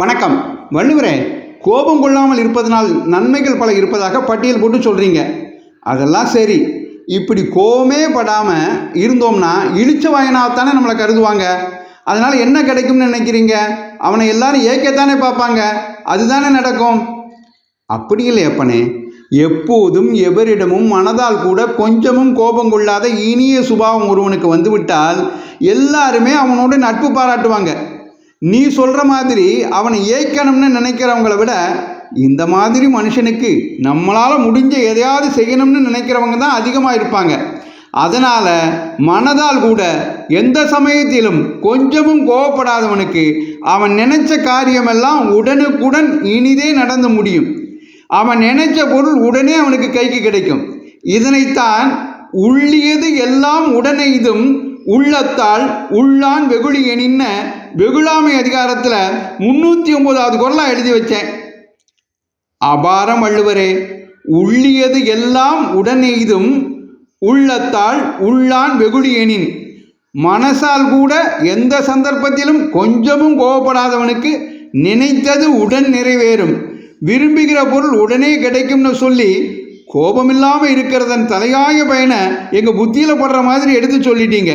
வணக்கம். வள்ளுவரே கோபம் கொள்ளாமல் இருப்பதனால் நன்மைகள் பல இருப்பதாக பட்டியல் போட்டு சொல்கிறீங்க அதெல்லாம் சரி. இப்படி கோபமே படாமல் இருந்தோம்னா இழிச்ச வாயனாகத்தானே நம்மளை கருதுவாங்க. அதனால் என்ன கிடைக்கும்னு நினைக்கிறீங்க? அவனை எல்லாரும் ஏக்கத்தானே பார்ப்பாங்க. அதுதானே நடக்கும். அப்படி இல்லை அப்பனே. எப்போதும் எவரிடமும் மனதால் கூட கொஞ்சமும் கோபம் கொள்ளாத இனிய சுபாவம் ஒருவனுக்கு வந்துவிட்டால் எல்லாருமே அவனோட நட்பு பாராட்டுவாங்க. நீ சொல்கிற மாதிரி அவனை ஏய்க்கணும்னு நினைக்கிறவங்கள விட இந்த மாதிரி மனுஷனுக்கு நம்மளால் முடிஞ்ச எதையாவது செய்யணும்னு நினைக்கிறவங்க தான் அதிகமாக இருப்பாங்க. அதனால் மனதால் கூட எந்த சமயத்திலும் கொஞ்சமும் கோவப்படாதவனுக்கு அவன் நினைச்ச காரியமெல்லாம் உடனுக்குடன் இனிதே நடந்து முடியும். அவன் நினைச்ச பொருள் உடனே அவனுக்கு கைக்கு கிடைக்கும். இதனைத்தான் உள்ளியது எல்லாம் உடனே இதும் உள்ளத்தால் உள்ளான் வெகுளி எனின்ன வெகுளாமை அதிகாரத்தில் முன்னூற்றி ஒன்பதாவது குரலாக எழுதி வச்சேன். அபாரம் வள்ளுவரே உள்ளியது எல்லாம் உடனெய்தும் உள்ளத்தால் உள்ளான் வெகுளி எனின் மனசால் கூட எந்த சந்தர்ப்பத்திலும் கொஞ்சமும் கோவப்படாதவனுக்கு நினைத்தது உடன் நிறைவேறும். விரும்புகிற பொருள் உடனே கிடைக்கும்னு சொல்லி கோபமில்லாமல் இருக்கிறதன் தலையாய பயனை எங்கள் புத்தியில் படுற மாதிரி எடுத்து சொல்லிட்டீங்க.